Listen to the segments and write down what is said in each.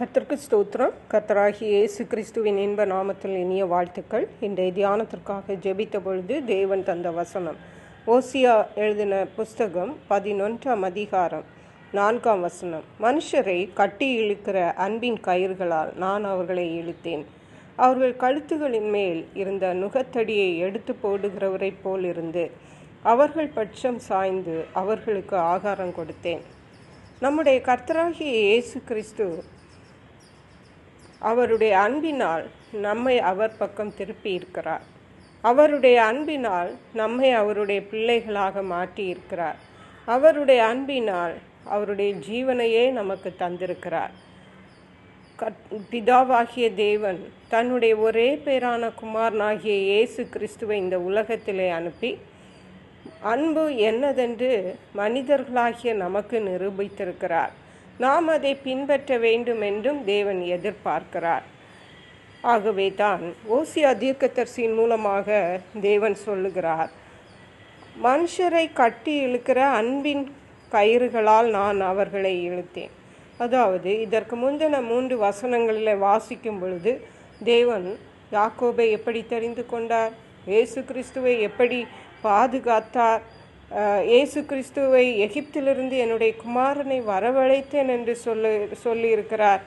கத்திற்கு ஸ்தோத்திரம். கத்தராகி இயேசு கிறிஸ்துவின் இன்ப நாமத்தில் இனிய வாழ்த்துக்கள். இன்றைய தியானத்திற்காக ஜெபித்த பொழுது தேவன் தந்த வசனம். ஓசியா எழுதின புஸ்தகம் பதினொன்றாம் அதிகாரம் நான்காம் வசனம். மனுஷரை கட்டி இழுக்கிற அன்பின் கயிறுகளால் நான் அவர்களை இழுத்தேன். அவர்கள் கழுத்துகளின் மேல் இருந்த நுகத்தடியை எடுத்து போடுகிறவரைப் போல் இருந்து அவர்கள் பட்சம் சாய்ந்து அவர்களுக்கு ஆகாரம் கொடுத்தேன். நம்முடைய கர்த்தராகிய இயேசு கிறிஸ்து அவருடைய அன்பினால் நம்மை அவர் பக்கம் திருப்பி இருக்கிறார். அவருடைய அன்பினால் நம்மை அவருடைய பிள்ளைகளாக மாற்றி இருக்கிறார். அவருடைய அன்பினால் அவருடைய ஜீவனையே நமக்கு தந்திருக்கிறார். கத் பிதாவாகிய தேவன் தன்னுடைய ஒரே பேரான குமாரனாகிய இயேசு கிறிஸ்துவை இந்த உலகத்திலே அனுப்பி அன்பு என்னதென்று மனிதர்களாகிய நமக்கு நிரூபித்திருக்கிறார். நாம் அதை பின்பற்ற வேண்டும் என்றும் தேவன் எதிர்பார்க்கிறார். ஆகவே தான் ஓசியா தீர்க்கதரிசியின் மூலமாக தேவன் சொல்லுகிறார் மனுஷரை கட்டி இழுக்கிற அன்பின் கயிறுகளால் நான் அவர்களை இழுத்தேன். அதாவது இதற்கு முந்தின மூன்று வசனங்களில் வாசிக்கும் பொழுது தேவன் யாக்கோபை எப்படி தெரிந்து கொண்டார்? இயேசு கிறிஸ்துவை எப்படி பாதுகாத்தார்? இயேசு கிறிஸ்துவை எகிப்திலிருந்து என்னுடைய குமாரனை வரவழைத்தேன் என்று சொல்லு சொல்லியிருக்கிறார்.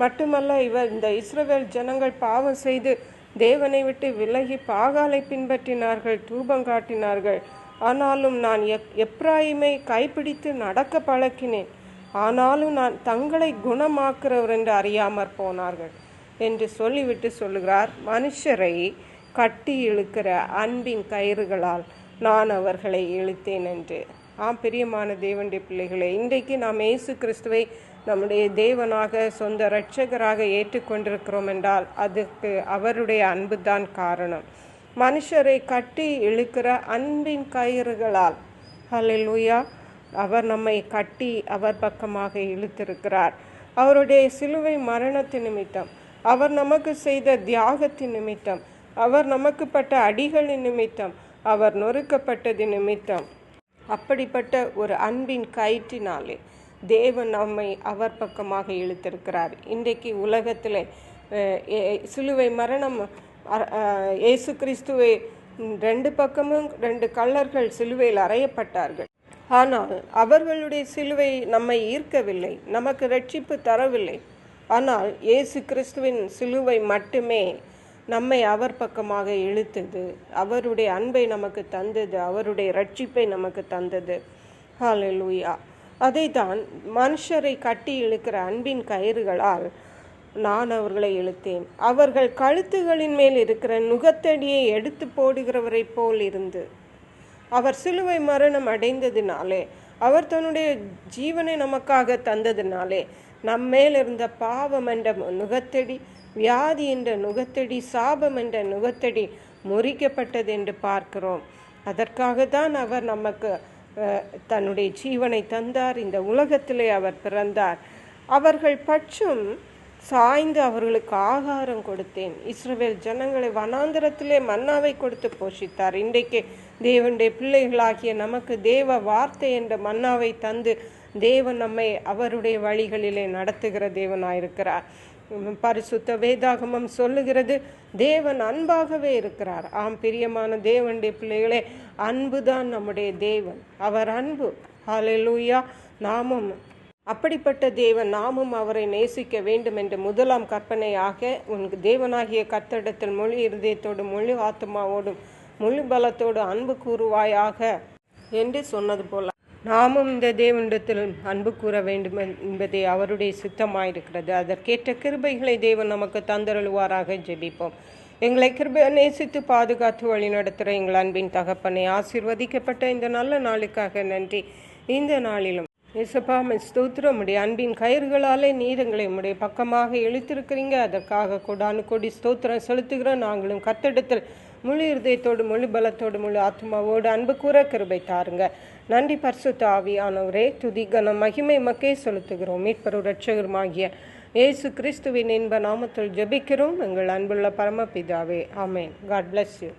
மட்டுமல்ல இவர் இந்த இஸ்ரவேல் ஜனங்கள் பாவம் செய்து தேவனை விட்டு விலகி பாகாலை பின்பற்றினார்கள் தூபம் காட்டினார்கள். ஆனாலும் நான் எப் எப்ராயிமை கைப்பிடித்து நடக்க பழக்கினேன். ஆனாலும் நான் தங்களை குணமாக்குறவர் என்று அறியாமற் போனார்கள் என்று சொல்லிவிட்டு சொல்லுகிறார் மனுஷரை கட்டி இழுக்கிற அன்பின் கயிறுகளால். நான் அவர்களை இழுத்தேன் என்று. ஆம் பிரியமான தேவனுடைய பிள்ளைகளே இன்றைக்கு நாம் இயேசு கிறிஸ்துவை நம்முடைய தேவனாக சொந்த இரட்சகராக ஏற்றுக்கொண்டிருக்கிறோம் என்றால் அதுக்கு அவருடைய அன்பு தான் காரணம். மனுஷரை கட்டி இழுக்கிற அன்பின் கயிறுகளால் ஹலெலுயா அவர் நம்மை கட்டி அவர் பக்கமாக இழுத்திருக்கிறார். அவருடைய சிலுவை மரணத்தின் நிமித்தம் அவர் நமக்கு செய்த தியாகத்தின் நிமித்தம் அவர் நமக்கு பட்ட அடிகளின் நிமித்தம் அவர் நொறுக்கப்பட்டது நிமித்தம் அப்படிப்பட்ட ஒரு அன்பின் கயிற்றினாலே தேவன் நம்மை அவர் பக்கமாக இழுத்திருக்கிறார். இன்றைக்கு உலகத்தில் சிலுவை மரணம் இயேசு கிறிஸ்துவை ரெண்டு பக்கமும் ரெண்டு கள்ளர்கள் சிலுவையில் அறையப்பட்டார்கள். ஆனால் அவர்களுடைய சிலுவை நம்மை ஈர்க்கவில்லை நமக்கு ரட்சிப்பு தரவில்லை. ஆனால் இயேசு கிறிஸ்துவின் சிலுவை மட்டுமே நம்மை அவர் பக்கமாக இழுத்தது. அவருடைய அன்பை நமக்கு தந்தது. அவருடைய ரட்சிப்பை நமக்கு தந்தது. ஹாலூயா அதை தான் மனுஷரை கட்டி இழுக்கிற அன்பின் கயிறுகளால் நான் அவர்களை இழுத்தேன். அவர்கள் கழுத்துகளின் மேல் இருக்கிற நுகத்தடியை எடுத்து போடுகிறவரை போல் இருந்து அவர் சிலுவை மரணம் அடைந்ததினாலே அவர் தன்னுடைய ஜீவனை நமக்காக தந்ததினாலே நம்மேலிருந்த பாவம் என்ற நுகத்தடி வியாதி என்ற நுகத்தடி சாபம் என்ற நுகத்தடி முறிக்கப்பட்டது என்று பார்க்கிறோம். அதற்காக தான் அவர் நமக்கு தன்னுடைய ஜீவனை தந்தார். இந்த உலகத்திலே அவர் பிறந்தார். அவர்கள் பட்சம் சாய்ந்து அவர்களுக்கு ஆகாரம் கொடுத்தேன். இஸ்ரவேல் ஜனங்களை வனாந்திரத்திலே மன்னாவை கொடுத்து போஷித்தார். இன்றைக்கு தேவனுடைய பிள்ளைகளாகிய நமக்கு தேவ வார்த்தை என்ற மன்னாவை தந்து தேவன் நம்மை அவருடைய வழிகளிலே நடத்துகிற தேவனாயிருக்கிறார். பரிசுத்த வேதாகமம் சொல்லுகிறது. தேவன் அன்பாகவே இருக்கிறார். ஆம் பிரியமான தேவனுடைய பிள்ளைகளே அன்புதான் நம்முடைய தேவன். அவர் அன்பு. ஹalleluya நாமும் அப்படிப்பட்ட தேவன் நாமும் அவரை நேசிக்க வேண்டும் என்று முதலாம் கற்பனையாக உன் தேவனாகிய கத்தடத்தில் மொழி இருதயத்தோடு முழு ஆத்மாவோடும் முழு பலத்தோடு அன்பு கூறுவாயாக என்று சொன்னது போல. நாமும் இந்த தேவனிடத்தில் அன்பு கூற வேண்டும் என்பதே அவருடைய சித்தமாயிருக்கிறது. அதற்கேற்ற கிருபைகளை தேவன் நமக்கு தந்தருளுவாராக ஜெபிப்போம். எங்களை கிருபை நேசித்து பாதுகாத்து வழி நடத்துகிற எங்கள் அன்பின் தகப்பனை ஆசீர்வதிக்கப்பட்ட இந்த நல்ல நாளுக்காக நன்றி. இந்த நாளிலும் இசப்பா ஸ்தோத்திரம். உடைய அன்பின் கயிறுகளாலே நீர் எங்களை உடைய பக்கமாக இழுத்திருக்கிறீங்க. அதற்காக கொடானு கொடி ஸ்தோத்திரம் செலுத்துகிறோம். நாங்களும் கத்தடத்தில் முழு இருதயத்தோடு முழு பலத்தோடு முழு ஆத்மாவோடு அன்பு கூற கிருபை தாருங்க. நன்றி பரிசுத்த ஆவியானவரே. துதி கன மகிமை மக்கே செலுத்துகிறோம். மீட்பரு ரட்சகருமாகிய இயேசு கிறிஸ்துவின் இன்ப நாமத்தில் ஜெபிக்கிறோம். எங்கள் அன்புள்ள பரமபிதாவே. ஆமேன். God bless you